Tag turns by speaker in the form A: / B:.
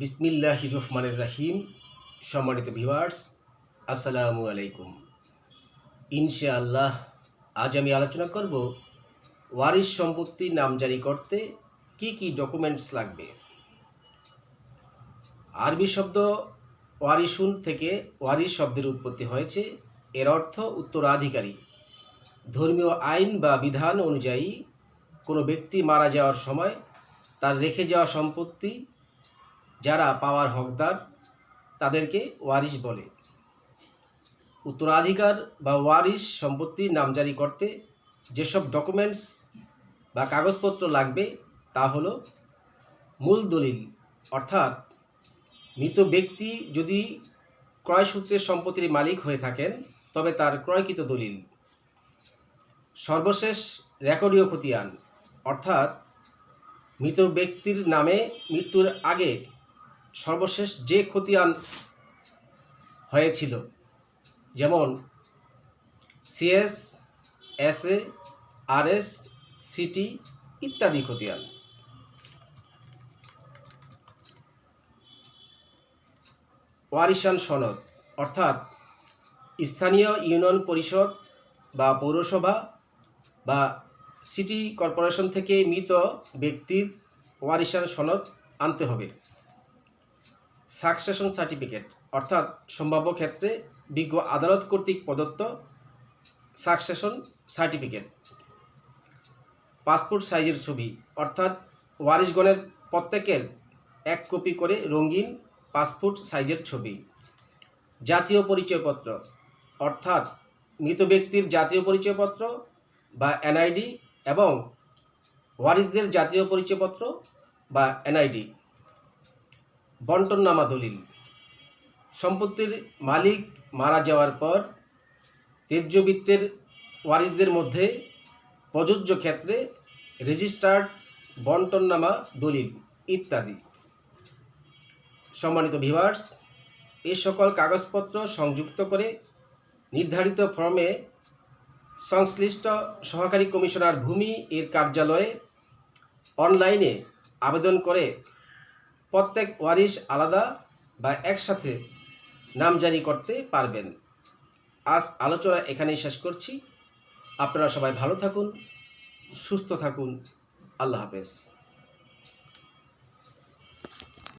A: বিসমিল্লাহ রহমানের রাহিম। সম্মানিত ভিউয়ার্স, আসসালামু আলাইকুম। ইনশাআল্লাহ, আজ আমি আলোচনা করব ওয়ারিশ সম্পত্তি নামজারি করতে কি কি ডকুমেন্টস লাগবে। আরবি শব্দ ওয়ারিশুন থেকে ওয়ারিশ শব্দের উৎপত্তি হয়েছে। এর অর্থ উত্তরাধিকারী। ধর্মীয় আইন বা বিধান অনুযায়ী কোনো ব্যক্তি মারা যাওয়ার সময় তার রেখে যাওয়া সম্পত্তি যারা পাওয়ার হকদার, তাদেরকে ওয়ারিশ বলে। উত্তরাধিকার বা ওয়ারিশ সম্পত্তি নামজারি করতে যেসব ডকুমেন্টস বা কাগজপত্র লাগবে, তা হলো মূল দলিল, অর্থাৎ মৃত ব্যক্তি যদি ক্রয়সূত্রের সম্পত্তির মালিক হয়ে থাকেন, তবে তার ক্রয়কৃত দলিল। সর্বশেষ রেকর্ডীয় খতিয়ান, অর্থাৎ মৃত ব্যক্তির নামে মৃত্যুর আগে সর্বশেষ যে খতিয়ান হয়েছিল, যেমন সিএস, এসএ, আরএস, সিটি ইত্যাদি খতিয়ান। ওয়ারিশান সনদ, অর্থাৎ স্থানীয় ইউনিয়ন পরিষদ বা পৌরসভা বা সিটি কর্পোরেশন থেকে মৃত ব্যক্তির ওয়ারিশান সনদ আনতে হবে। সাকসেশন সার্টিফিকেট, অর্থাৎ সম্ভাব্য ক্ষেত্রে বিজ্ঞ আদালত কর্তৃক প্রদত্ত সাকসেশন সার্টিফিকেট। পাসপোর্ট সাইজের ছবি, অর্থাৎ ওয়ারিশগণের প্রত্যেকের এক কপি করে রঙিন পাসপোর্ট সাইজের ছবি। জাতীয় পরিচয়পত্র, অর্থাৎ মৃত ব্যক্তির জাতীয় পরিচয়পত্র বা এনআইডি এবং ওয়ারিসদের জাতীয় পরিচয়পত্র বা এনআইডি। বন্টননামা দলিল। সম্পত্তির মালিক মারা যাওয়ার পর তেজ্যবৃত্তের ওয়ারিসদের মধ্যে প্রযোজ্য ক্ষেত্রে রেজিস্টার্ড বন্টননামা দলিল ইত্যাদি। সম্মানিত ভিভার্স এই সকল কাগজপত্র সংযুক্ত করে নির্ধারিত ফর্মে সংশ্লিষ্ট সহকারী কমিশনার ভূমি এর কার্যালয়ে অনলাইনে আবেদন করে প্রত্যেক ওয়ারিস আলাদা বা একসাথে নামজারি করতে পারবেন। আজ আলোচনা এখানেই শেষ করছি। আপনারা সবাই ভালো থাকুন, সুস্থ থাকুন। আল্লাহ হাফেজ।